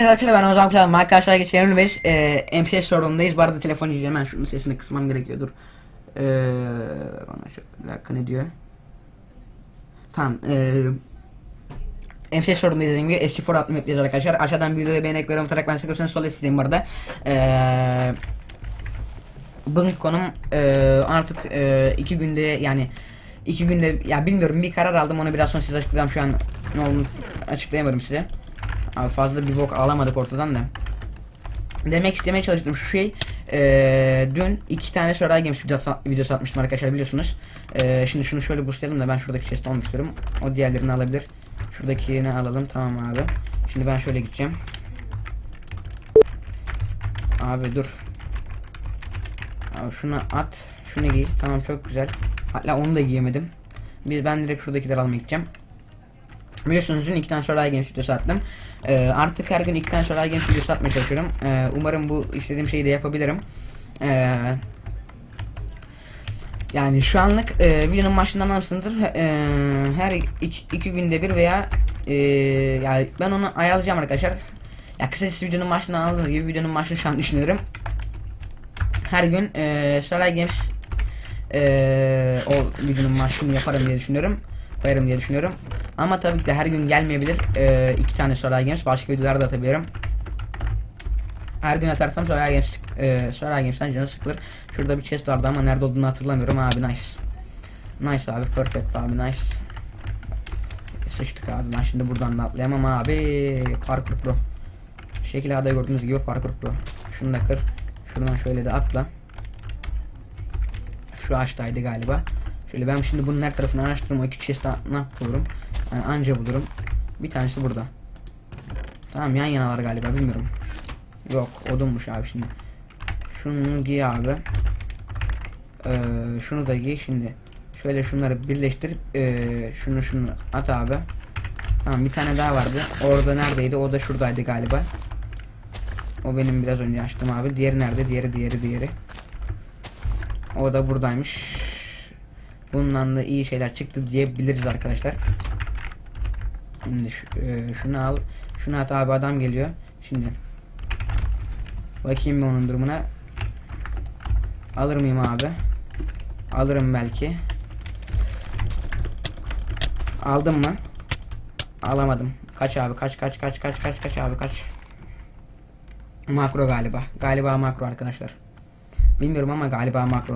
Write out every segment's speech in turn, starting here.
Arkadaşlar ben Ozan Kuşan. Arkadaşlar geçelim ve e, MPS sorunundayız. Bu arada telefon yiyeceğim. Hemen şunun sesini kısmam gerekiyor. Dur. E, bana şu, bir dakika ne diyor? Tamam. E, MPS sorunundayız dediğim gibi. SC4 attım hep yazar arkadaşlar. Aşağıdan bir videoya beğenerek yorum atarak ben sıkıyorsanız sol istediğim bu arada. E, bugün konum e, artık e, iki günde yani iki günde ya bilmiyorum bir karar aldım onu biraz sonra size açıklayacağım şu an ne olduğunu açıklayamıyorum size. Abi fazla bir bok alamadık ortadan da. Demek istemeye çalıştım şu şey eee, dün iki tane Survival Games videosu, videosu atmıştım arkadaşlar biliyorsunuz. Eee, şimdi şunu şöyle boostlayalım da ben şuradaki chest almak istiyorum. O diğerlerini alabilir. Şuradakini alalım tamam abi. Şimdi ben şöyle gideceğim. Abi dur. Abi şunu at. Şunu giy. Tamam çok güzel. Hatta onu da giyemedim. Bir ben direkt şuradakileri almaya gideceğim. Biliyorsunuz dün iki tane Survival Games videosu attım. Ee, artık her gün iki tane Survival Games videosu atmaya çalışıyorum. Ee, umarım bu istediğim şeyi de yapabilirim. Ee, yani şu anlık e, videonun başından anlamışsınızdır. E, her iki, iki günde bir veya e, yani ben onu ayarlayacağım arkadaşlar. Ya kısacası videonun başından anladığınız gibi videonun başını şu an düşünüyorum. Her gün e, Survival Games e, o videonun başını yaparım diye düşünüyorum. Koyarım diye düşünüyorum. Ama tabii ki de her gün gelmeyebilir. Ee, iki tane Survival Games. Başka videolarda da atabilirim. Her gün atarsam Survival Games, e, Survival Games'ten canı sıkılır. Şurada bir chest vardı ama nerede olduğunu hatırlamıyorum abi nice. Nice abi perfect abi nice. Sıçtık abi ben şimdi buradan da atlayamam abi. Parkur pro. Şekil A'da gördüğünüz gibi parkur pro. Şunu da kır. Şuradan şöyle de atla. Şu ağaçtaydı galiba. Şöyle ben şimdi bunun her tarafını araştırırım. O iki chest'i ne bulurum. Yani anca bulurum. Bir tanesi burada. Tamam yan yanalar galiba bilmiyorum. Yok odunmuş abi şimdi. Şunu giy abi. Ee, şunu da giy şimdi. Şöyle şunları birleştir. Ee, şunu şunu at abi. Tamam bir tane daha vardı. Orada neredeydi? O da şuradaydı galiba. O benim biraz önce açtım abi. Diğeri nerede? Diğeri diğeri diğeri. O da buradaymış. Bundan da iyi şeyler çıktı diyebiliriz arkadaşlar. Şimdi e, şunu al. Şunu at abi adam geliyor. Şimdi bakayım bir onun durumuna. Alır mıyım abi? Alırım belki. Aldım mı? Alamadım. Kaç abi kaç kaç kaç kaç kaç kaç abi kaç. Makro galiba. Galiba makro arkadaşlar. Bilmiyorum ama galiba makro.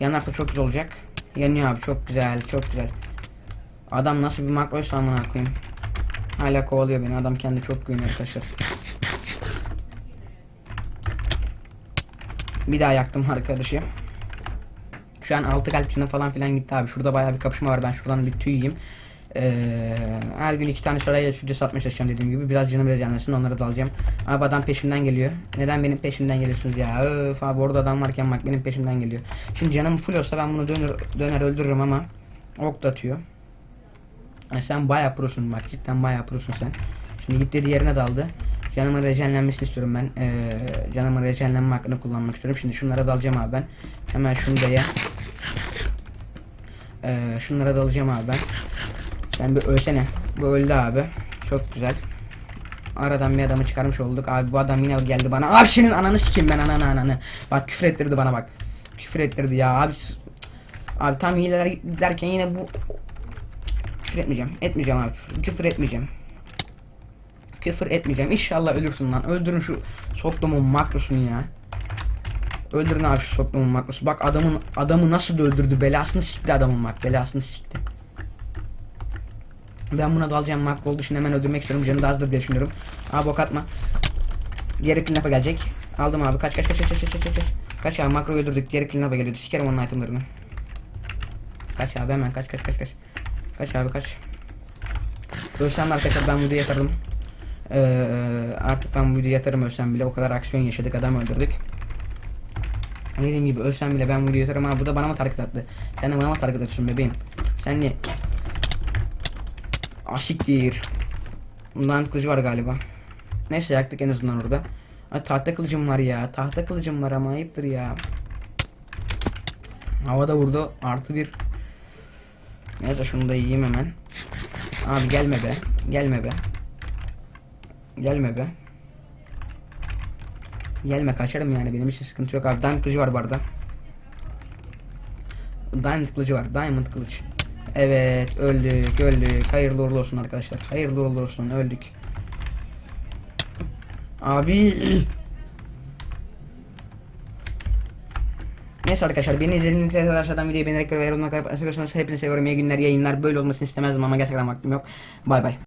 Yanarsa çok güzel olacak. Yanıyor abi çok güzel çok güzel. Adam nasıl bir makroysa amına koyayım. Hala kovalıyor beni adam kendi çok güveniyor arkadaşlar. Bir daha yaktım arkadaşı. Şu an altı kalp falan filan gitti abi. Şurada bayağı bir kapışma var. Ben şuradan bir tüy yiyeyim. Ee, her gün iki tane şuraya video satmaya çalışacağım dediğim gibi. Biraz canım biraz yanlasın onları da alacağım. Abi adam peşimden geliyor. Neden benim peşimden geliyorsunuz ya? Öf abi orada adam varken bak benim peşimden geliyor. Şimdi canım full olsa ben bunu döner, döner öldürürüm ama ok da atıyor. Yani sen bayağı prosun bak cidden bayağı prosun sen. Şimdi gitti diğerine daldı. Canımın rejenlenmesini istiyorum ben. Ee, canımın rejenlenme hakkını kullanmak istiyorum. Şimdi şunlara dalacağım abi ben. Hemen şunu da ye. Ee, şunlara dalacağım abi ben. Sen bir ölsene. Bu öldü abi. Çok güzel. Aradan bir adamı çıkarmış olduk. Abi bu adam yine geldi bana. Abi senin ananı sikeyim ben ananı ananı. Bak küfür ettirdi bana bak. Küfür ettirdi ya abi. Abi tam hileler derken yine bu küfür etmeyeceğim. Etmeyeceğim abi küfür. Küfür etmeyeceğim. Küfür etmeyeceğim. İnşallah ölürsün lan. Öldürün şu soktuğumun makrosunu ya. Öldürün abi şu soktuğumun makrosu. Bak adamın adamı nasıl da öldürdü. Belasını sikti adamın bak. Belasını sikti. Ben buna dalacağım makro olduğu hemen öldürmek istiyorum. Canı da azdır diye düşünüyorum. Abi ok atma. Diğer clean gelecek. Aldım abi. Kaç kaç kaç kaç kaç kaç kaç. Kaç abi makro öldürdük. Diğer clean geliyordu. Sikerim onun itemlarını. Kaç abi hemen kaç kaç kaç kaç. Kaç abi kaç. Ölsem arkadaşlar ben videoyu yatardım. Ee, artık ben bu videoyu yatarım ölsem bile. O kadar aksiyon yaşadık adam öldürdük. Dediğim gibi ölsem bile ben videoyu yatarım. Ha bu da bana mı target attı? Sen de bana mı target atıyorsun bebeğim? Sen ne? Asiktir. Bundan kılıcı var galiba. Neyse yaktık en azından orada. Ay, tahta kılıcım var ya. Tahta kılıcım var ama ayıptır ya. Havada vurdu. Artı bir. Neyse şunu da yiyeyim hemen. Abi gelme be. Gelme be. Gelme be. Gelme kaçarım yani benim için sıkıntı yok abi. Diamond kılıcı var bu arada. Diamond kılıcı var. Diamond kılıç. Evet öldük öldük. Hayırlı uğurlu olsun arkadaşlar. Hayırlı uğurlu olsun öldük. Abi. Neyse arkadaşlar beni izlediğiniz için aşağıdan videoyu beğenerek ve yorumlara kadar hepinizi seviyorum. İyi günler, yayınlar. Böyle olmasını istemezdim ama gerçekten vaktim yok. Bay bay.